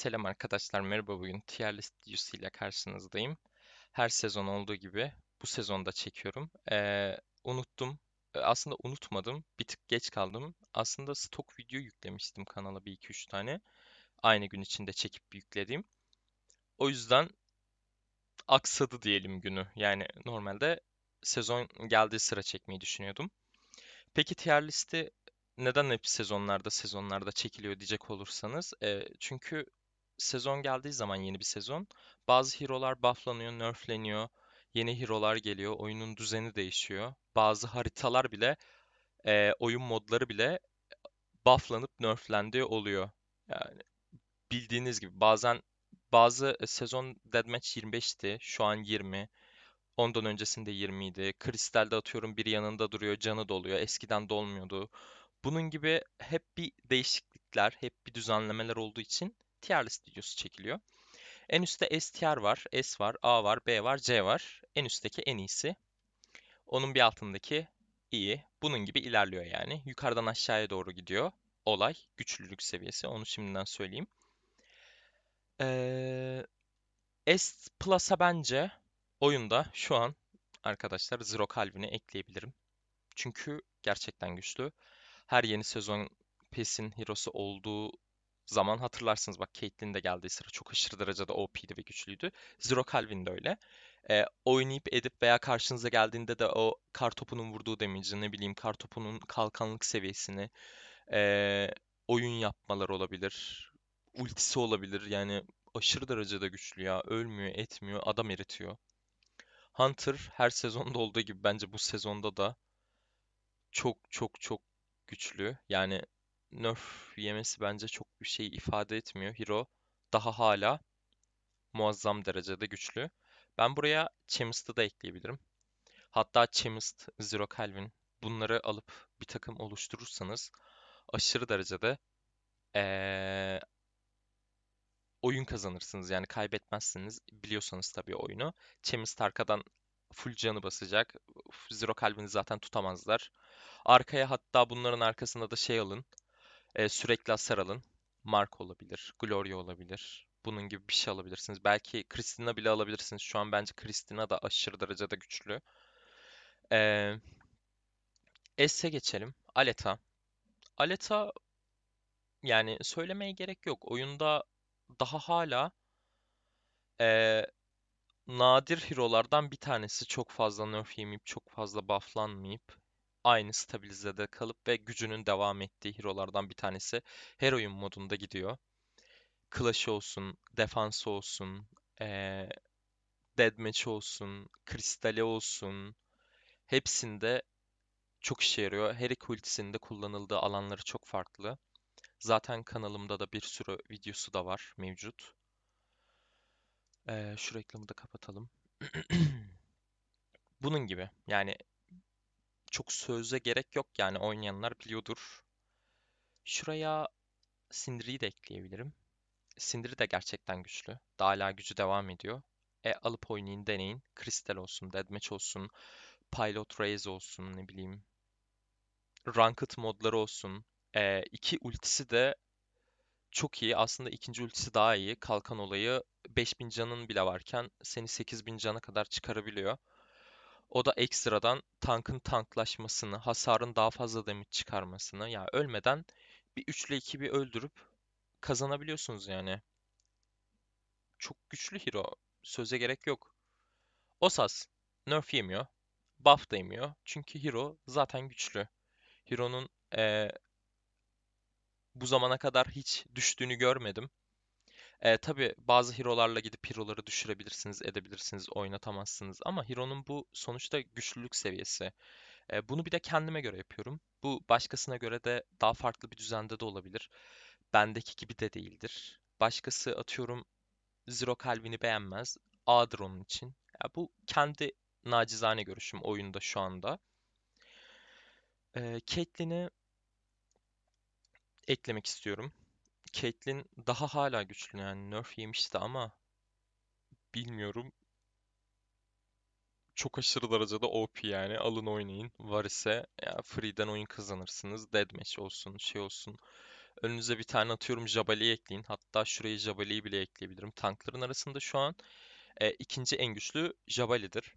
Selam arkadaşlar, merhaba bugün tier videosu ile karşınızdayım. Her sezon olduğu gibi bu sezonda çekiyorum. Ee, unuttum, Ee, aslında unutmadım, bir tık geç kaldım. Aslında stok video yüklemiştim kanala bir iki üç tane. Aynı gün içinde çekip yüklediğim. O yüzden aksadı diyelim günü. Yani normalde sezon geldiği sıra çekmeyi düşünüyordum. Peki tier listi neden hep sezonlarda sezonlarda çekiliyor diyecek olursanız. e, çünkü sezon geldiği zaman yeni bir sezon bazı hero'lar bufflanıyor, nerfleniyor. Yeni hero'lar geliyor, oyunun düzeni değişiyor. Bazı haritalar bile, e, oyun modları bile bufflanıp nerflendiği oluyor. Yani bildiğiniz gibi bazen bazı e, sezon deathmatch 25'ti, şu an 20. Ondan öncesinde 20 idi. Kristal'de atıyorum biri yanında duruyor, canı doluyor. Eskiden dolmuyordu. Bunun gibi hep bir değişiklikler, hep bir düzenlemeler olduğu için tier list videosu çekiliyor. En üstte S tier var, S var, A var, B var, C var. En üstteki en iyisi. Onun bir altındaki iyi. Bunun gibi ilerliyor yani. Yukarıdan aşağıya doğru gidiyor. Olay, güçlülük seviyesi. Onu şimdiden söyleyeyim. Ee, S Plus'a bence oyunda şu an arkadaşlar Zero Calvin'i ekleyebilirim. Çünkü gerçekten güçlü. Her yeni sezon PES'in hero'su olduğu zaman hatırlarsınız bak Caitlyn de geldiği sıra çok aşırı derecede OP'di ve güçlüydü. Zero Calvin de öyle. Ee, oynayıp edip veya karşınıza geldiğinde de o kar topunun vurduğu damage'i ne bileyim kar topunun kalkanlık seviyesini ee, oyun yapmalar olabilir. Ultisi olabilir yani aşırı derecede güçlü ya. Ölmüyor, etmiyor, adam eritiyor. Hunter her sezonda olduğu gibi bence bu sezonda da çok çok çok güçlü. Yani nerf yemesi bence çok bir şey ifade etmiyor. Hero daha hala muazzam derecede güçlü. Ben buraya Chemist'ı da ekleyebilirim. Hatta Chemist, Zero Calvin bunları alıp bir takım oluşturursanız aşırı derecede ee, oyun kazanırsınız. Yani kaybetmezsiniz. Biliyorsanız tabii oyunu. Chemist arkadan full canı basacak. Zero Calvin'i zaten tutamazlar. Arkaya hatta bunların arkasında da şey alın. E, sürekli hasar alın. Mark olabilir. Gloria olabilir. Bunun gibi bir şey alabilirsiniz. Belki Kristina bile alabilirsiniz. Şu an bence Kristina da aşırı derecede güçlü. E, S'e geçelim. Aleta. Aleta yani söylemeye gerek yok. Oyunda daha hala e, nadir hero'lardan bir tanesi çok fazla nerf yemeyip çok fazla bufflanmayıp aynı stabilizede kalıp ve gücünün devam ettiği hero'lardan bir tanesi. Her oyun modunda gidiyor. Clash olsun, defans olsun, ee, Deathmatch olsun, Kristale olsun. Hepsinde çok işe yarıyor. Her iki ultisinde kullanıldığı alanları çok farklı. Zaten kanalımda da bir sürü videosu da var mevcut. Ee, şu reklamı da kapatalım. Bunun gibi. Yani çok söze gerek yok yani oynayanlar biliyordur. Şuraya Sindri'yi de ekleyebilirim. Sindri de gerçekten güçlü. Daha hala gücü devam ediyor. E alıp oynayın, deneyin. Crystal olsun, Deathmatch olsun, Pilot Raise olsun, ne bileyim. Ranked modları olsun. E, iki ultisi de çok iyi. Aslında ikinci ultisi daha iyi. Kalkan olayı 5000 canın bile varken seni 8000 cana kadar çıkarabiliyor. O da ekstradan tankın tanklaşmasını, hasarın daha fazla damage çıkarmasını, yani ölmeden bir 3 ile 2 bir öldürüp kazanabiliyorsunuz yani. Çok güçlü hero. Söze gerek yok. Osas nerf yemiyor. Buff da yemiyor. Çünkü hero zaten güçlü. Hero'nun eee, bu zamana kadar hiç düştüğünü görmedim. E, tabii bazı hero'larla gidip hero'ları düşürebilirsiniz, edebilirsiniz, oynatamazsınız. Ama hero'nun bu sonuçta güçlülük seviyesi. E, bunu bir de kendime göre yapıyorum. Bu başkasına göre de daha farklı bir düzende de olabilir. Bendeki gibi de değildir. Başkası atıyorum Zero Calvin'i beğenmez. A'dır onun için. Ya bu kendi nacizane görüşüm oyunda şu anda. E, Caitlyn'i eklemek istiyorum. Caitlyn daha hala güçlü yani nerf yemişti ama bilmiyorum. Çok aşırı derecede OP yani. Alın oynayın. Var ise ya free'den oyun kazanırsınız. Deathmatch olsun, şey olsun. Önünüze bir tane atıyorum Jabali'yi ekleyin. Hatta şuraya Jabali'yi bile ekleyebilirim. Tankların arasında şu an e, ikinci en güçlü Jabali'dir.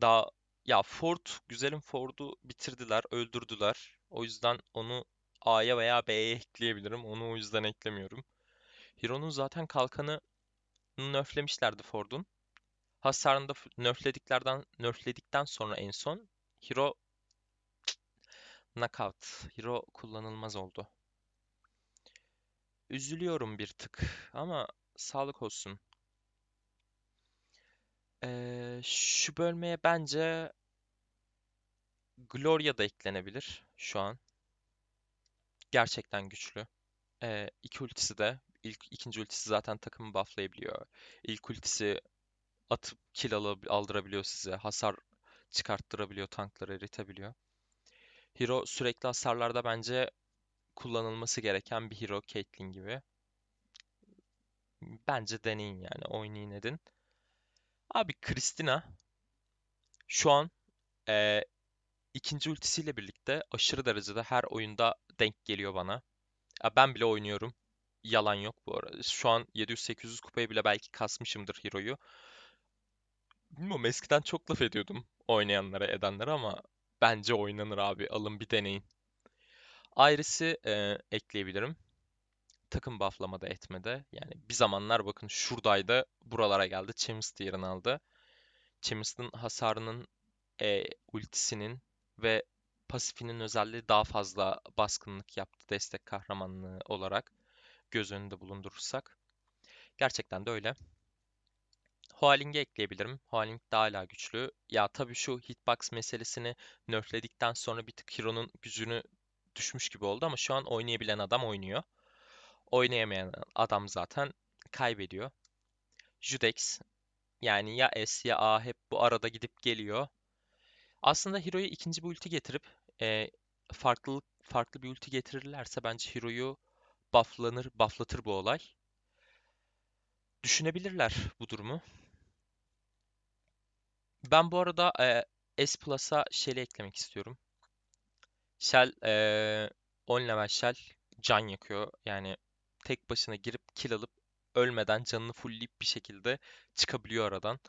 Daha ya Ford, güzelim Ford'u bitirdiler, öldürdüler. O yüzden onu A'ya veya B'ye ekleyebilirim. Onu o yüzden eklemiyorum. Hero'nun zaten kalkanı nerflemişlerdi Ford'un. Hasarını da nerflediklerden nerfledikten sonra en son Hero knockout. Hero kullanılmaz oldu. Üzülüyorum bir tık ama sağlık olsun. Ee, şu bölmeye bence Gloria da eklenebilir şu an. Gerçekten güçlü. Ee, iki ultisi de ilk ikinci ultisi zaten takımı bufflayabiliyor. İlk ultisi atıp kill aldırabiliyor size. Hasar çıkarttırabiliyor, tankları eritebiliyor. Hero sürekli hasarlarda bence kullanılması gereken bir hero Caitlyn gibi. Bence deneyin yani oynayın edin. Abi Christina şu an eee, ikinci ultisiyle birlikte aşırı derecede her oyunda denk geliyor bana. Ya ben bile oynuyorum. Yalan yok bu arada. Şu an 700-800 kupayı bile belki kasmışımdır Hero'yu. Bilmiyorum eskiden çok laf ediyordum oynayanlara edenlere ama bence oynanır abi. Alın bir deneyin. Iris'i eee, ekleyebilirim. Takım bufflamada etmede. Yani bir zamanlar bakın şuradaydı. Buralara geldi. Chemist yerini aldı. Chemist'in hasarının e, ultisinin ve pasifinin özelliği daha fazla baskınlık yaptı destek kahramanlığı olarak göz önünde bulundurursak. Gerçekten de öyle. Hualing'i ekleyebilirim. Hualing daha hala güçlü. Ya tabii şu hitbox meselesini nerfledikten sonra bir tık Hero'nun gücünü düşmüş gibi oldu ama şu an oynayabilen adam oynuyor. Oynayamayan adam zaten kaybediyor. Judex yani ya S ya A hep bu arada gidip geliyor. Aslında Hero'ya ikinci bir ulti getirip e, farklılık farklı bir ulti getirirlerse bence Hero'yu bufflanır, bufflatır bu olay. Düşünebilirler bu durumu. Ben bu arada e, S Plus'a Shell'i eklemek istiyorum. Shell e, 10 level Shell can yakıyor. Yani tek başına girip kill alıp ölmeden canını fullleyip bir şekilde çıkabiliyor aradan.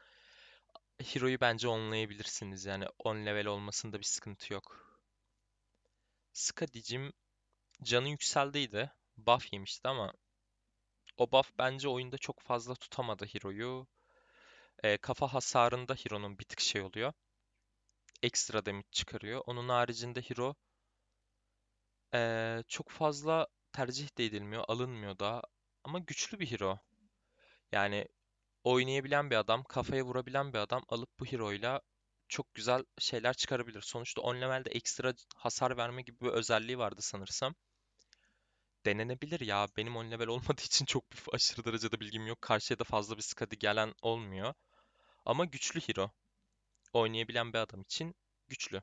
Hero'yu bence onlayabilirsiniz yani 10 level olmasında bir sıkıntı yok. Skadi'cim canı yükseldiydi. Buff yemişti ama o buff bence oyunda çok fazla tutamadı Hero'yu. Ee, kafa hasarında Hero'nun bir tık şey oluyor. Ekstra damage çıkarıyor. Onun haricinde Hero ee, çok fazla tercih de edilmiyor, alınmıyor da. Ama güçlü bir Hero. Yani oynayabilen bir adam, kafaya vurabilen bir adam alıp bu hero'yla çok güzel şeyler çıkarabilir. Sonuçta 10 level'de ekstra hasar verme gibi bir özelliği vardı sanırsam. Denenebilir ya. Benim 10 level olmadığı için çok bir aşırı derecede bilgim yok. Karşıya da fazla bir skadi gelen olmuyor. Ama güçlü hero. Oynayabilen bir adam için güçlü.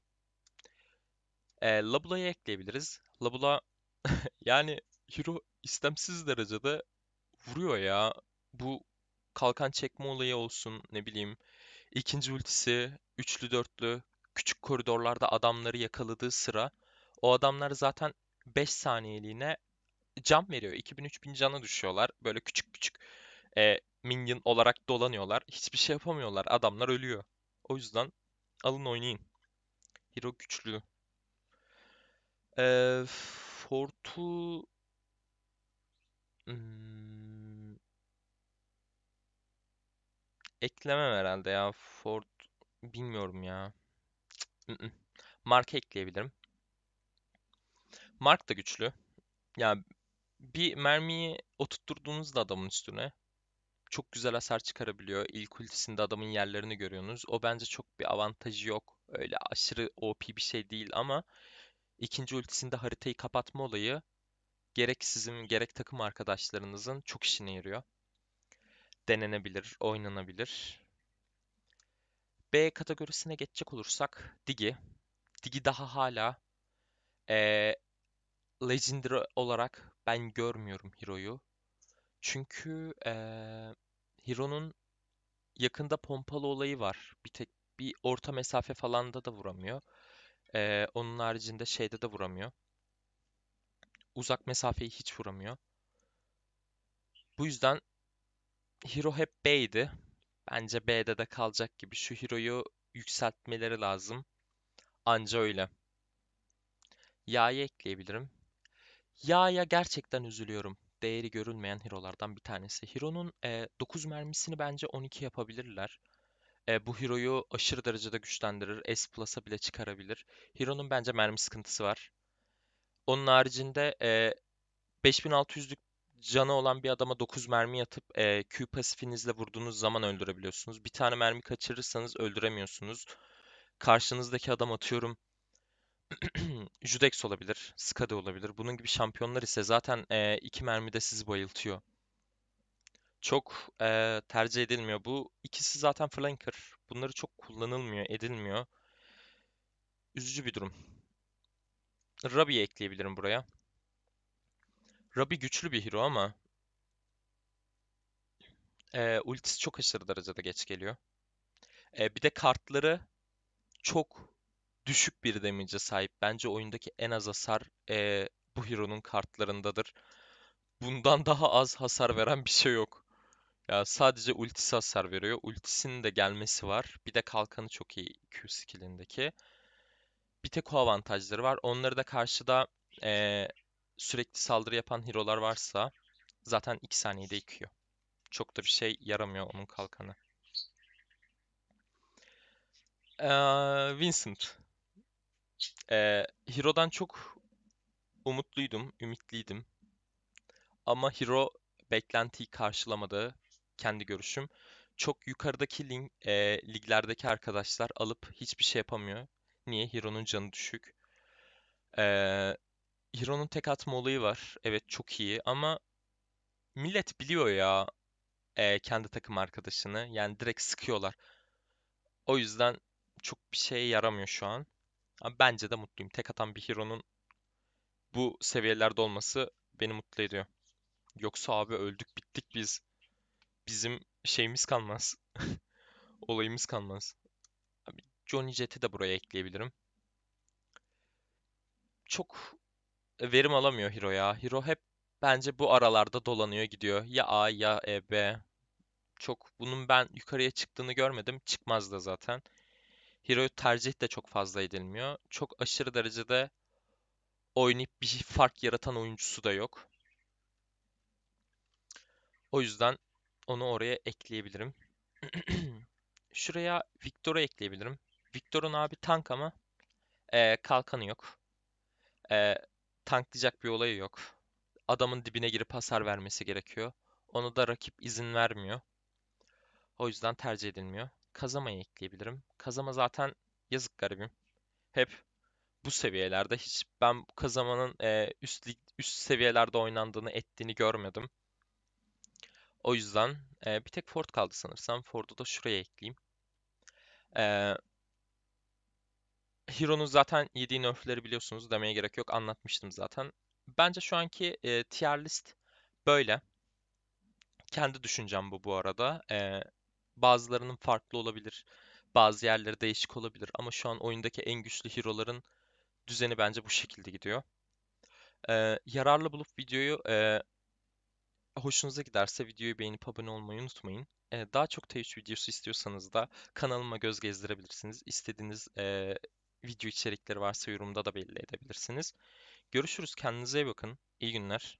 E, Labula'yı ekleyebiliriz. Labula yani hero istemsiz derecede vuruyor ya. Bu kalkan çekme olayı olsun ne bileyim. İkinci ultisi, üçlü dörtlü, küçük koridorlarda adamları yakaladığı sıra o adamlar zaten 5 saniyeliğine can veriyor. 2000-3000 cana düşüyorlar. Böyle küçük küçük e, minion olarak dolanıyorlar. Hiçbir şey yapamıyorlar. Adamlar ölüyor. O yüzden alın oynayın. Hero güçlü. Ee, Fort'u hmm, eklemem herhalde ya. Fort bilmiyorum ya. Mm-mm. Mark ekleyebilirim. Mark da güçlü. Yani bir mermiyi oturtturduğunuzda adamın üstüne çok güzel hasar çıkarabiliyor. İlk ultisinde adamın yerlerini görüyorsunuz. O bence çok bir avantajı yok. Öyle aşırı OP bir şey değil ama ikinci ultisinde haritayı kapatma olayı gerek sizin gerek takım arkadaşlarınızın çok işine yarıyor. Denenebilir, oynanabilir. B kategorisine geçecek olursak Digi. Digi daha hala eee Legendary olarak ben görmüyorum Hero'yu. Çünkü eee Hero'nun yakında pompalı olayı var. Bir tek bir orta mesafe falan da da vuramıyor. Eee, onun haricinde şeyde de vuramıyor. uzak mesafeyi hiç vuramıyor. Bu yüzden hero hep B'ydi. Bence B'de de kalacak gibi. Şu hero'yu yükseltmeleri lazım. Anca öyle. Ya'yı ekleyebilirim. Ya'ya gerçekten üzülüyorum. Değeri görülmeyen hero'lardan bir tanesi. Hero'nun e, 9 mermisini bence 12 yapabilirler. E, bu hero'yu aşırı derecede güçlendirir. S Plus'a bile çıkarabilir. Hero'nun bence mermi sıkıntısı var. Onun haricinde e, 5600'lük canı olan bir adama 9 mermi atıp e, Q pasifinizle vurduğunuz zaman öldürebiliyorsunuz. Bir tane mermi kaçırırsanız öldüremiyorsunuz. Karşınızdaki adam atıyorum Judex olabilir, Skadi olabilir. Bunun gibi şampiyonlar ise zaten e, iki mermide sizi bayıltıyor. Çok e, tercih edilmiyor. Bu ikisi zaten flanker. Bunları çok kullanılmıyor, edilmiyor. Üzücü bir durum. Rabi'yi ekleyebilirim buraya. Rabi güçlü bir hero ama e, ultisi çok aşırı derecede geç geliyor. E, bir de kartları çok düşük bir damage'e sahip. Bence oyundaki en az hasar e, bu hero'nun kartlarındadır. Bundan daha az hasar veren bir şey yok. Ya sadece ultisi hasar veriyor. Ultisinin de gelmesi var. Bir de kalkanı çok iyi Q skill'indeki. Bir tek o avantajları var. Onları da karşıda e, sürekli saldırı yapan hero'lar varsa zaten 2 saniyede yıkıyor. Çok da bir şey yaramıyor onun kalkanı. Ee, Vincent. Ee, Hero'dan çok umutluydum, ümitliydim. Ama Hero beklentiyi karşılamadı. Kendi görüşüm. Çok yukarıdaki lig, e, liglerdeki arkadaşlar alıp hiçbir şey yapamıyor. Niye? Hero'nun canı düşük. Ee, Hero'nun tek atma olayı var. Evet çok iyi ama millet biliyor ya e, kendi takım arkadaşını. Yani direkt sıkıyorlar. O yüzden çok bir şeye yaramıyor şu an. Ama bence de mutluyum. Tek atan bir hero'nun bu seviyelerde olması beni mutlu ediyor. Yoksa abi öldük bittik biz. Bizim şeyimiz kalmaz. Olayımız kalmaz. Abi Johnny Jet'i de buraya ekleyebilirim. Çok verim alamıyor Hero ya. Hero hep bence bu aralarda dolanıyor gidiyor. Ya A ya E, B. Çok bunun ben yukarıya çıktığını görmedim. Çıkmaz da zaten. Hero tercih de çok fazla edilmiyor. Çok aşırı derecede oynayıp bir fark yaratan oyuncusu da yok. O yüzden onu oraya ekleyebilirim. Şuraya Victor'u ekleyebilirim. Victor'un abi tank ama e, kalkanı yok. E, tanklayacak bir olayı yok. Adamın dibine girip hasar vermesi gerekiyor. Onu da rakip izin vermiyor. O yüzden tercih edilmiyor. Kazama'yı ekleyebilirim. Kazama zaten yazık garibim. Hep bu seviyelerde hiç ben Kazama'nın e, üst üst seviyelerde oynandığını ettiğini görmedim. O yüzden e, bir tek Ford kaldı sanırsam. Ford'u da şuraya ekleyeyim. E, Hero'nun zaten yediği nerfleri biliyorsunuz demeye gerek yok. Anlatmıştım zaten. Bence şu anki e, tier list böyle. Kendi düşüncem bu bu arada. E, bazılarının farklı olabilir. Bazı yerleri değişik olabilir. Ama şu an oyundaki en güçlü hero'ların düzeni bence bu şekilde gidiyor. E, yararlı bulup videoyu e, hoşunuza giderse videoyu beğenip abone olmayı unutmayın. Ee, daha çok T3 videosu istiyorsanız da kanalıma göz gezdirebilirsiniz. İstediğiniz e, video içerikleri varsa yorumda da belli edebilirsiniz. Görüşürüz. Kendinize iyi bakın. İyi günler.